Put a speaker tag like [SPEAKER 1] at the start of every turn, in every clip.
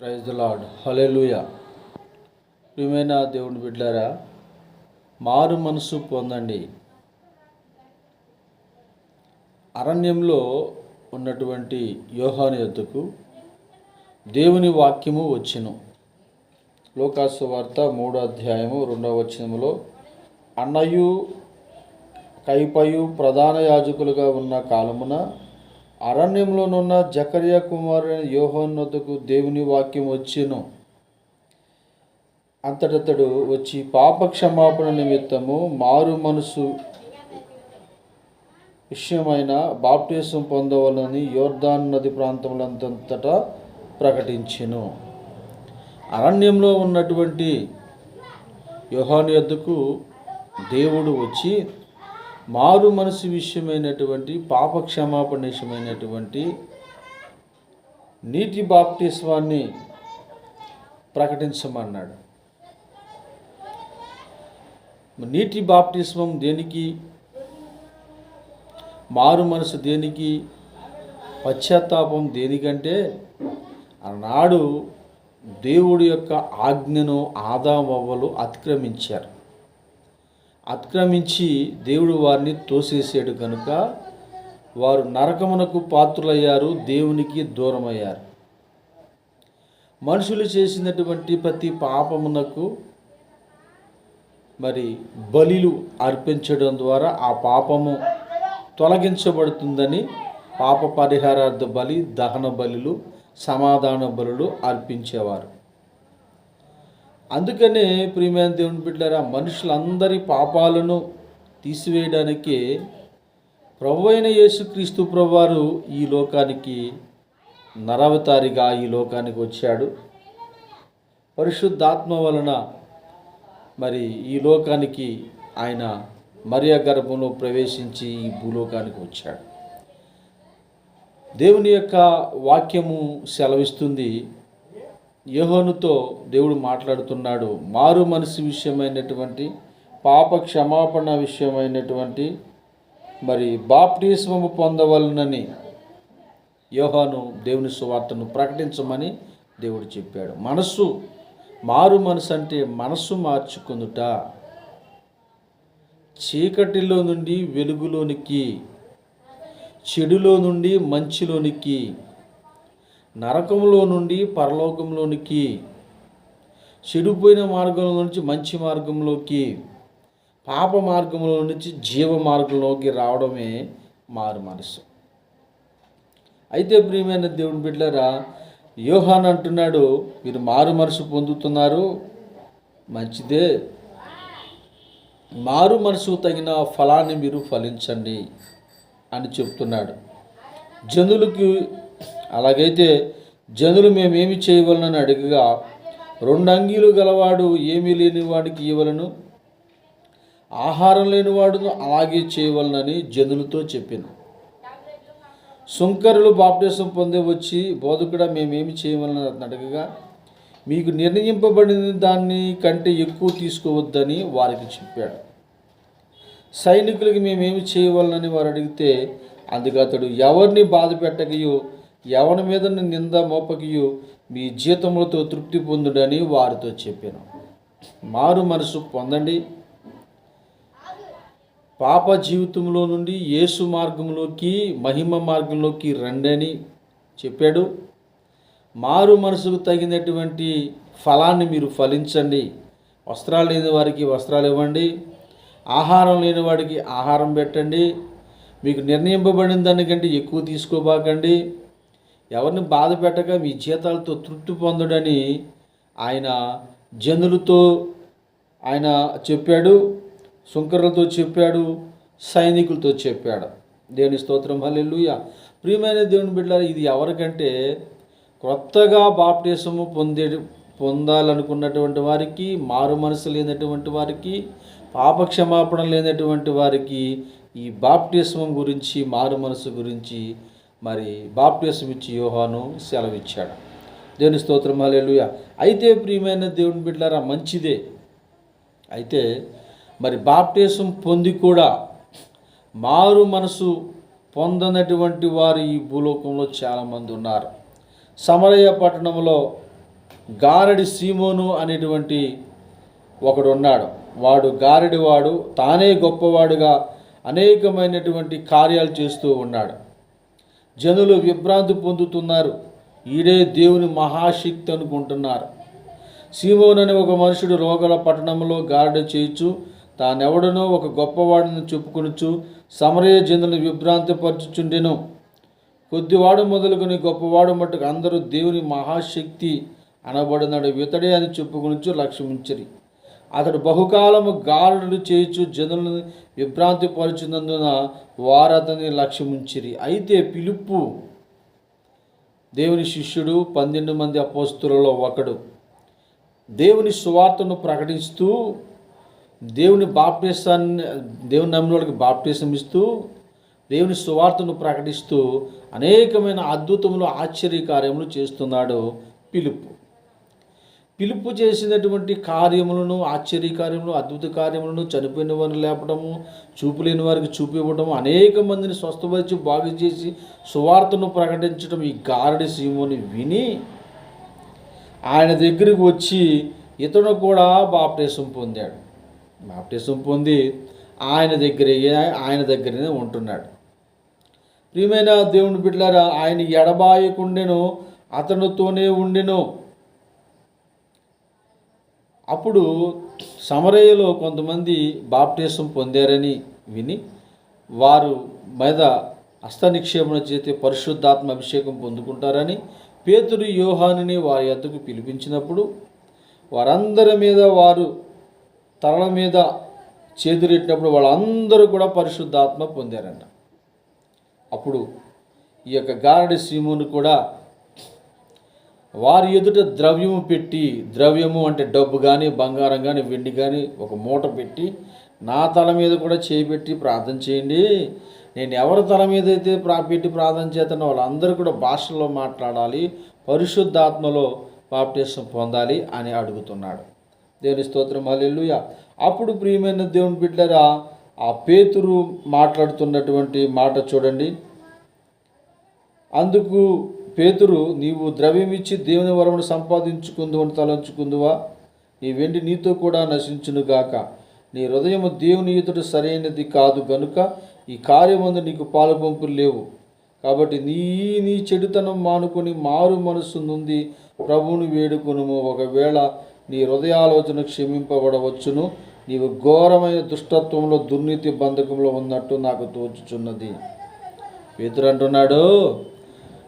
[SPEAKER 1] Praise the lord hallelujah ప్రియమైన దేవుని బిడ్డారా మారు మనసు పొందండి. అరణ్యంలో ఉన్నటువంటి యోహాను యొద్దకు దేవుని వాక్యము వచ్చును. లోకాసు వార్త మూడో అధ్యాయము రెండవ వచనములో అన్నయు కైపయు ప్రధాన యాజకులుగా ఉన్న కాలమున అరణ్యంలోనున్న జకర్య కుమారుడైన యోహోన్నతకు దేవుని వాక్యం వచ్చెను. అంతటతడు వచ్చి పాప క్షమాపణ నిమిత్తము మారు మనసు విషయమైన బాప్టిజం పొందవలని యోర్దాన్ నది ప్రాంతములంతటా ప్రకటించెను. అరణ్యంలో ఉన్నటువంటి యోహాను యొద్దకు దేవుడు వచ్చి మారు మనసు విషయమైనటువంటి పాప క్షమాపణ విషయమైనటువంటి నీటి బాప్టిస్వాన్ని ప్రకటించమన్నాడు. నీటి బాప్టిస్మం దేనికి? మారు మనసు దేనికి? పశ్చాత్తాపం దేనికంటే? ఆనాడు దేవుడి యొక్క ఆజ్ఞను ఆదామవ్వలు అతిక్రమించారు. అతిక్రమించి దేవుడు వారిని తోసేసాడు కనుక వారు నరకమునకు పాత్రులయ్యారు దేవునికి దూరమయ్యారు. మనుషులు చేసినటువంటి ప్రతి పాపమునకు మరి బలిలు అర్పించడం ద్వారా ఆ పాపము తొలగించబడుతుందని పాప పరిహారార్థ బలి దహన బలులు సమాధాన బలులు అర్పించేవారు. అందుకనే ప్రియమైన దేవుని బిడ్డారా మనుషులందరి పాపాలను తీసివేయడానికి ప్రభు అయిన యేసుక్రీస్తు ప్రభువారు ఈ లోకానికి నరవతారిగా ఈ లోకానికి వచ్చాడు. పరిశుద్ధాత్మ వలన మరి ఈ లోకానికి ఆయన మరియ గర్భంలో ప్రవేశించి ఈ భూలోకానికి వచ్చాడు. దేవుని యొక్క వాక్యము సెలవిస్తుంది. యహోనుతో దేవుడు మాట్లాడుతున్నాడు. మారు మనసు విషయమైనటువంటి పాప క్షమాపణ విషయమైనటువంటి మరి బాప్టిస్మము పొందవలనని యోహాను దేవుని సువార్తను ప్రకటించమని దేవుడు చెప్పాడు. మనస్సు మారు మనసు అంటే మనస్సు మార్చుకుందుట చీకటిలో నుండి వెలుగులోనికి చెడులో నుండి మంచిలోనికి నరకంలో నుండి పరలోకంలోనికి చెడిపోయిన మార్గంలో నుంచి మంచి మార్గంలోకి పాప మార్గంలో నుంచి జీవ మార్గంలోకి రావడమే మారు మనసు. అయితే ప్రియమైన దేవుని బిడ్డరా యోహాన్ అంటున్నాడు మీరు మారు మనసు పొందుతున్నారు మంచిదే. మారు మనసు తగిన ఫలాన్ని మీరు ఫలించండి అని చెప్తున్నాడు. జనులకి అలాగైతే జనులు మేమేమి చేయవలనని అడిగగా రెండు అంగీలు గలవాడు ఏమీ లేని వాడికి ఇవ్వలను ఆహారం లేనివాడును అలాగే చేయవలనని జనులతో చెప్పాను. సుంకరులు బాప్టిజం పొందే వచ్చి బోధకుడ మేమేమి చేయవలన అడగగా మీకు నిర్ణయింపబడిన దాన్ని కంటే ఎక్కువ తీసుకోవద్దని వారికి చెప్పాడు. సైనికులకి మేమేమి చేయవలనని వారు అడిగితే అందుకు అతడు ఎవరిని బాధ పెట్టకయో ఎవరి మీద నింద మోపకియు మీ జీతములతో తృప్తి పొందుడని వారితో చెప్పాను. మారు మనసు పొందండి. పాప జీవితంలో నుండి యేసు మార్గంలోకి మహిమ మార్గంలోకి రండని చెప్పాడు. మారు మనసుకు తగినటువంటి ఫలాన్ని మీరు ఫలించండి. వస్త్రాలు లేని వారికి వస్త్రాలు ఇవ్వండి. ఆహారం లేని వాడికి ఆహారం పెట్టండి. మీకు నిర్ణయింపబడిన దానికంటే ఎక్కువ తీసుకోబాకండి. ఎవరిని బాధ పెట్టక మీ జీతాలతో తృప్తి పొందడని ఆయన జనులతో ఆయన చెప్పాడు సుంకరులతో చెప్పాడు సైనికులతో చెప్పాడు. దేవుని స్తోత్రం హల్లెలూయా. ప్రియమైన దేవుని బిడ్డారు ఇది ఎవరికంటే కొత్తగా బాప్టిజము పొందే పొందాలనుకున్నటువంటి వారికి మారు మనసు లేనటువంటి వారికి పాపక్షమాపణ లేనటువంటి వారికి ఈ బాప్టిజం గురించి మారు మనసు గురించి మరి బాప్టిజం ఇచ్చి యోహాను సెలవిచ్చాడు. దేవుని స్తోత్రం హల్లెలూయా. అయితే ప్రియమైన దేవుని బిడ్డారా మంచిదే. అయితే మరి బాప్టిజం పొంది కూడా మారు మనసు పొందనటువంటి వారు ఈ భూలోకంలో చాలామంది ఉన్నారు. సమరయ్య పట్టణంలో గారడి సీమోను అనేటువంటి ఒకడు ఉన్నాడు వాడు గారడివాడు తానే గొప్పవాడుగా అనేకమైనటువంటి కార్యాలు చేస్తూ ఉన్నాడు. జనులు విభ్రాంతి పొందుతున్నారు. ఈడే దేవుని మహాశక్తి అనుకుంటున్నారు. సీమోన్ అనే ఒక మనుషుడు రోగల పట్టణంలో గారడి చేయొచ్చు తానెవడనో ఒక గొప్పవాడిని చెప్పుకొనుచు సమరయ జనులను విభ్రాంతిపరచుచుండెను. కొద్దివాడు మొదలుకొని గొప్పవాడు మట్టుకు అందరూ దేవుని మహాశక్తి అనబడినాడు. ఇతడే అని చెప్పుకొనుచు లక్ష్యమించరి. అతడు బహుకాలము గాలుడు చేయుచు జనులను విభ్రాంతి పరుచున్నందున వారు అతని లక్ష్యముంచిరి. అయితే పిలుపు దేవుని శిష్యుడు పన్నెండు మంది అపోస్తులలో ఒకడు. దేవుని సువార్తను ప్రకటిస్తూ దేవుని బాప్టిసాన్ని దేవుని నమ్మిన బాప్టిసం ఇస్తూ దేవుని సువార్తను ప్రకటిస్తూ అనేకమైన అద్భుతములు ఆశ్చర్యకార్యములు చేస్తున్నాడు పిలుపు పిలుపు చేసినటువంటి కార్యములను ఆశ్చర్యకార్యములు అద్భుత కార్యములను చనిపోయిన వారిని లేపడము చూపు లేని వారికి చూపివ్వడము అనేక మందిని స్వస్థపరిచి బాగు చేసి సువార్తను ప్రకటించడం ఈ గారడి సీమోని విని ఆయన దగ్గరికి వచ్చి ఇతను కూడా బాప్టేశం పొందాడు. బాప్టేశం పొంది ఆయన దగ్గరే ఆయన దగ్గరనే ఉంటున్నాడు. ప్రియమైన దేవుని బిడ్డలారా ఆయన ఎడబాయకుండెను అతనితోనే ఉండెను. అప్పుడు సమరయ్యలో కొంతమంది బాప్టిజం పొందారని విని వారు మీద హస్త నిక్షేపణ చేతి పరిశుద్ధాత్మ అభిషేకం పొందుకుంటారని పేతురు యోహానుని వారి ఎద్దకు పిలిపించినప్పుడు వారందరి మీద వారు తరల మీద చేదురెట్టినప్పుడు వాళ్ళందరూ కూడా పరిశుద్ధాత్మ పొందారంట. అప్పుడు ఈ యొక్క గారడి సీమును కూడా వారి ఎదుట ద్రవ్యము పెట్టి ద్రవ్యము అంటే డబ్బు కానీ బంగారం కానీ వెండి కానీ ఒక మూట పెట్టి నా తల మీద కూడా చేపెట్టి ప్రార్థన చేయండి. నేను ఎవరి తల మీద అయితే ప్రా పెట్టి ప్రార్థన చేతనో వాళ్ళందరూ కూడా భాషలో మాట్లాడాలి పరిశుద్ధాత్మలో బాప్టిజం పొందాలి అని అడుగుతున్నాడు. దేవుని స్తోత్రం హల్లెలూయా. అప్పుడు ప్రియమైన దేవుని బిడ్డరా ఆ పేతురు మాట్లాడుతున్నటువంటి మాట చూడండి. అందుకు పేతురు నీవు ద్రవ్యమిచ్చి దేవుని వరమును సంపాదించుకుందు అని తలంచుకుందువా? నీ వెండి నీతో కూడా నశించునుగాక నీ హృదయము దేవుని ఈతుడు సరైనది కాదు గనుక ఈ కార్యమందు నీకు పాలుపంపులు లేవు. కాబట్టి నీ నీ చెడుతనం మానుకొని మారు మనస్సు నుండి ప్రభువుని వేడుకొనుము. ఒకవేళ నీ హృదయాలోచన క్షమింపబడవచ్చును. నీవు ఘోరమైన దుష్టత్వంలో దుర్నీతి బంధకంలో ఉన్నట్టు నాకు తోచుచున్నది. పేతురు అంటున్నాడు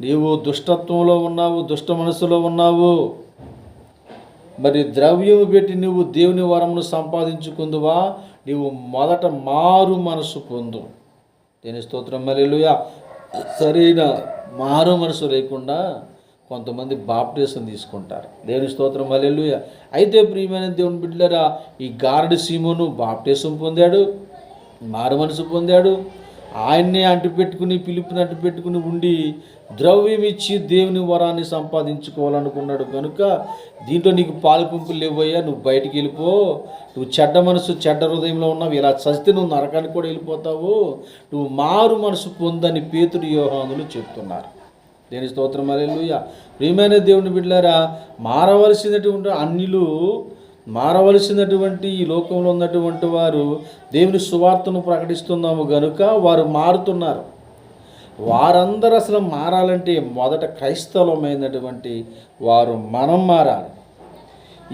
[SPEAKER 1] నీవు దుష్టత్వంలో ఉన్నావు దుష్ట మనసులో ఉన్నావు. మరి ద్రవ్యము పెట్టి నువ్వు దేవుని వరమును సంపాదించుకుందువా? నీవు మొదట మారు మనసు పొందు. దేని స్తోత్రం మళ్ళీ సరైన మారు మనసు లేకుండా కొంతమంది బాప్టేషన్ తీసుకుంటారు. దేవుని స్తోత్రం మల్లెలుయ అయితే ప్రియమైన దేవుని బిడ్డలరా ఈ గార్డ్ సీమోను బాప్టేషన్ పొందాడు మారు మనసు పొందాడు. ఆయన్నే అంటిపెట్టుకుని పిలుపుని అంటిపెట్టుకుని ఉండి ద్రవ్యం ఇచ్చి దేవుని వరాన్ని సంపాదించుకోవాలనుకున్నాడు కనుక దీంట్లో నీకు పాలుపుంపులు లేవయ్యా నువ్వు బయటికి వెళ్ళిపో. నువ్వు చెడ్డ మనసు చెడ్డ హృదయంలో ఉన్నావు ఇలా చస్తే నువ్వు నరకానికి కూడా వెళ్ళిపోతావు. నువ్వు మారు మనసు పొందని పేతుడు యోహానులు చెప్తున్నారు. దేని స్తోత్రం అలెలుయ ప్రియమైన దేవుని బిడ్డారా మారవలసినటువంటి అన్నిలు మారవలసినటువంటి ఈ లోకంలో ఉన్నటువంటి వారు దేవుని సువార్తను ప్రకటిస్తున్నాము గనుక వారు మారుతున్నారు. వారందరూ అసలు మారాలంటే మొదట క్రైస్తవమైనటువంటి వారు మనం మారాలి.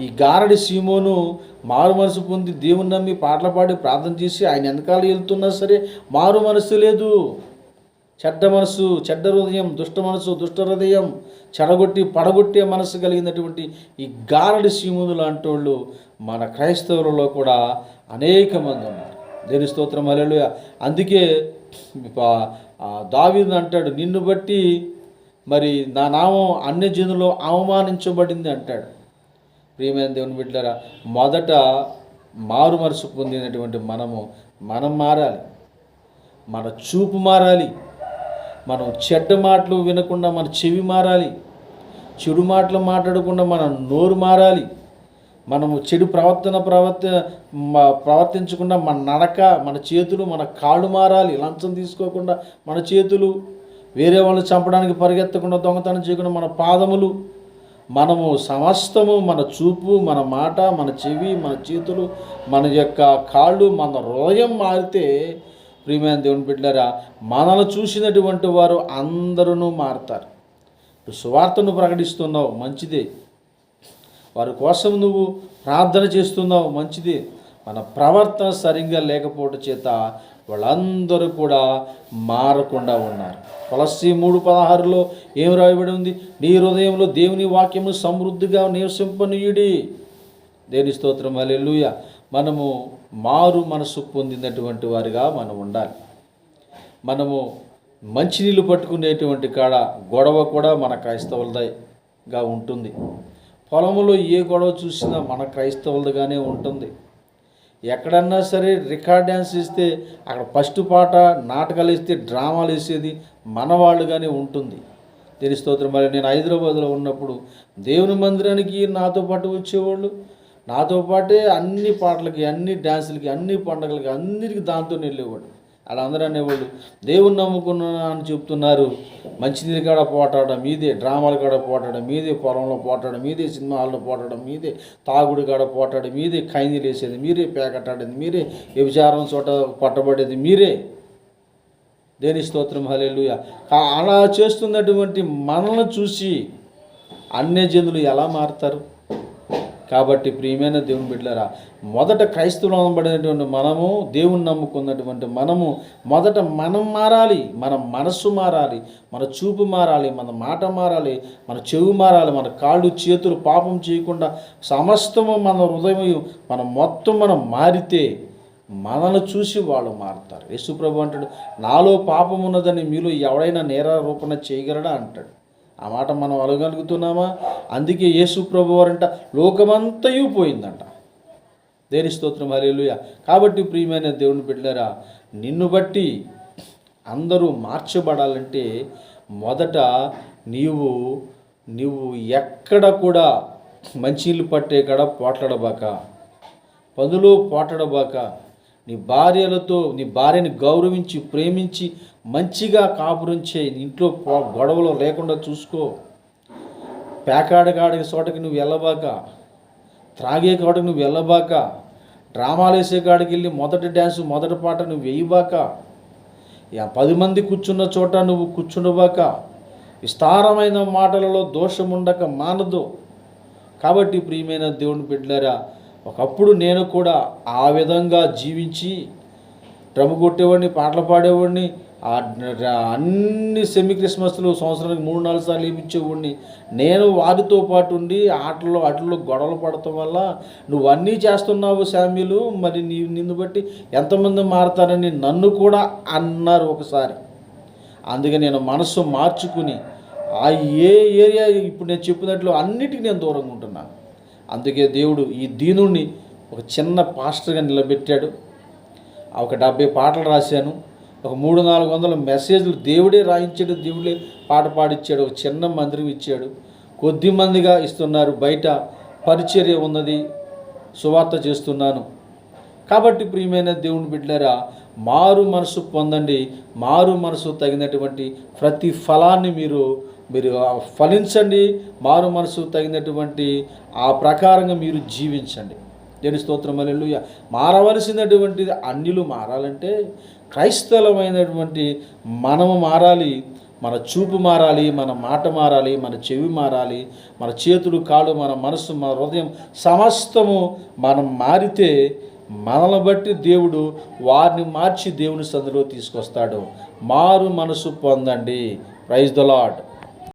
[SPEAKER 1] ఈ గారడి సీమోను మారు మనసు పొంది దేవుని నమ్మి పాటలు పాడి ప్రార్థన చేసి ఆయన వెనకాల వెళ్తున్నా సరే మారు మనసు లేదు. చెడ్డ మనసు చెడ్డ హృదయం దుష్ట మనసు దుష్ట హృదయం చెడగొట్టి పడగొట్టే మనసు కలిగినటువంటి ఈ గారడి సీమును లాంటి వాళ్ళు మన క్రైస్తవులలో కూడా అనేక మంది ఉన్నారు. దేని స్తోత్రం అలెలు అందుకే పా- దావీదు అంటాడు నిన్ను బట్టి మరి నా నామం అన్య జనులో అవమానించబడింది అంటాడు. ప్రియమైన దేవుని బిడ్డలారా మొదట మారు మనసు పొందినటువంటి మనము మనం మారాలి. మన చూపు మారాలి. మనం చెడ్డ మాటలు వినకుండా మన చెవి మారాలి. చెడు మాటలు మాట్లాడకుండా మన నోరు మారాలి. మనము చెడు ప్రవర్తన ప్రవర్త ప్రవర్తించకుండా మన నడక మన చేతులు మన కాళ్ళు మారాలి. లంచం తీసుకోకుండా మన చేతులు. వేరే వాళ్ళని చంపడానికి పరిగెత్తకుండా దొంగతనం చేయకుండా మన పాదములు. మనము సమస్తము మన చూపు మన మాట మన చెవి మన చేతులు మన యొక్క కాళ్ళు మన హృదయం మారితే ప్రియమైన దేవుని బిడ్డరా మనల్ని చూసినటువంటి వారు అందరూ మారుతారు. ఇప్పుడు సువార్తను ప్రకటిస్తున్నావు మంచిదే. వారి కోసం నువ్వు ప్రార్థన చేస్తున్నావు మంచిదే. మన ప్రవర్తన సరిగ్గా లేకపోవడం చేత వాళ్ళందరూ కూడా మారకుండా ఉన్నారు. తులసి మూడు పదహారులో ఏం రాయబడి ఉంది? నీ హృదయంలో దేవుని వాక్యము సమృద్ధిగా నివసింపనీయుడి. దేని స్తోత్రం అలెలుయ మనము మారు మనసు పొందినటువంటి వారిగా మనం ఉండాలి. మనము మంచినీళ్ళు పట్టుకునేటువంటి కాడ గొడవ కూడా మన క్రైస్తవులదిగా ఉంటుంది. పొలంలో ఏ గొడవ చూసినా మన క్రైస్తవులదిగానే ఉంటుంది. ఎక్కడన్నా సరే రికార్డ్ డ్యాన్స్ ఇస్తే అక్కడ ఫస్ట్ పాట నాటకాలు ఇస్తే డ్రామాలు వేసేది మన వాళ్ళుగానే ఉంటుంది. దీని స్తోత్రం. మరి నేను హైదరాబాద్లో ఉన్నప్పుడు దేవుని మందిరానికి నాతో పాటు వచ్చేవాళ్ళు నాతో పాటే అన్ని పాటలకి అన్ని డ్యాన్సులకి అన్ని పండగలకి అందరికీ దాంతో వెళ్ళేవాడు అలా అందరూ అనేవాళ్ళు దేవుని నమ్ముకున్నా అని చెప్తున్నారు. మంచినీరు కాడ పోటాడడం మీదే డ్రామాల కాడ పోటాడడం మీదే పొలంలో పోటాడడం మీదే సినిమా హాల్లో పోటాడడం మీదే తాగుడు కాడ పోటాడడం మీదే ఖైనీలు వేసేది మీరే పేకట్టాడేది మీరే వ్యభిచారం చోట పట్టబడేది మీరే. దేని స్తోత్రం? హలేలు అలా చేస్తున్నటువంటి మనల్ని చూసి అన్య జనులు ఎలా మారుతారు? కాబట్టి ప్రియమైన దేవుని బిడ్డలారా మొదట క్రైస్తవులు అనబడినటువంటి మనము దేవుని నమ్ముకున్నటువంటి మనము మొదట మనం మారాలి మన మనస్సు మారాలి మన చూపు మారాలి మన మాట మారాలి మన చెవు మారాలి మన కాళ్ళు చేతులు పాపం చేయకుండా సమస్తము మన హృదయం మన మొత్తం మనం మారితే మనల్ని చూసి వాళ్ళు మారుతారు. యేసుప్రభు అంటాడు నాలో పాపం ఉన్నదని మీలో ఎవడైనా నేరారూపణ చేయగలడా? అంటాడు. ఆ మాట మనం అలగలుగుతున్నామా అందుకే యేసు ప్రభు వారంట లోకమంతయు పోయిందంట. దేని స్తోత్రం? హల్లెలూయా. కాబట్టి ప్రియమైన దేవుని బిడ్డలారా నిన్ను బట్టి అందరూ మార్చబడాలంటే మొదట నీవు నీవు ఎక్కడ కూడా మంచినీళ్ళు పట్టే కాడ పోట్లాడబాక పనులు పోట్లాడబాక నీ భార్యలతో నీ భార్యని గౌరవించి ప్రేమించి మంచిగా కాపురం చేయి. ఇంట్లో గొడవలు లేకుండా చూసుకో. పేకాడగాడికి చోటకి నువ్వు వెళ్ళబాక. త్రాగే కాడికి నువ్వు వెళ్ళబాక. డ్రామాలు వేసే కాడికి వెళ్ళి మొదటి డ్యాన్స్ మొదటి పాట నువ్వు వేయబాక. ఇక పది మంది కూర్చున్న చోట నువ్వు కూర్చుండబాక. విస్తారమైన మాటలలో దోషముండక మానదు. కాబట్టి ప్రియమైన దేవుని బిడ్డలారా ఒకప్పుడు నేను కూడా ఆ విధంగా జీవించి డ్రమ్ము కొట్టేవాడిని పాటలు పాడేవాడిని అన్ని సెమీ క్రిస్మస్లు సంవత్సరానికి మూడు నాలుగు సార్లు ఇప్పించేవాడిని నేను వారితో పాటు ఉండి ఆటల్లో ఆటల్లో గొడవలు పడటం వల్ల నువ్వు అన్నీ చేస్తున్నావు శామ్యులు మరి నీ నిన్ను బట్టి ఎంతమంది మారుతారని నన్ను కూడా అన్నారు ఒకసారి. అందుకే నేను మనస్సు మార్చుకుని ఆ ఏ ఏరియా ఇప్పుడు నేను చెప్పినట్లు అన్నిటికీ నేను దూరంగా ఉంటున్నాను. అందుకే దేవుడు ఈ దీనుణ్ణి ఒక చిన్న పాస్టర్గా నిలబెట్టాడు. ఒక డెబ్బై పాటలు రాశాను. ఒక మూడు నాలుగు వందల మెసేజ్లు దేవుడే రాయించాడు దేవుడే పాట పాడిచ్చాడు ఒక చిన్న మందిరం ఇచ్చాడు. కొద్ది మందిగా ఇస్తున్నారు బయట పరిచర్య ఉన్నది సువార్త చేస్తున్నాను. కాబట్టి ప్రియమైన దేవుని బిడ్డలారా మారు మనసు పొందండి మారు మనసు తగినటువంటి ప్రతి ఫలాన్ని మీరు మీరు ఫలించండి మారు మనసు తగినటువంటి ఆ ప్రకారంగా మీరు జీవించండి. దేని స్తోత్రం అల్లెలు మారవలసినటువంటి అన్యులు మారాలంటే క్రైస్తవమైనటువంటి మనము మారాలి మన చూపు మారాలి మన మాట మారాలి మన చెవి మారాలి మన చేతులు కాళ్ళు మన మనసు మన హృదయం సమస్తము మనం మారితే మనల్ని బట్టి దేవుడు వారిని మార్చి దేవుని సందులో తీసుకొస్తాడు. మారు మనసు పొందండి. Praise the lord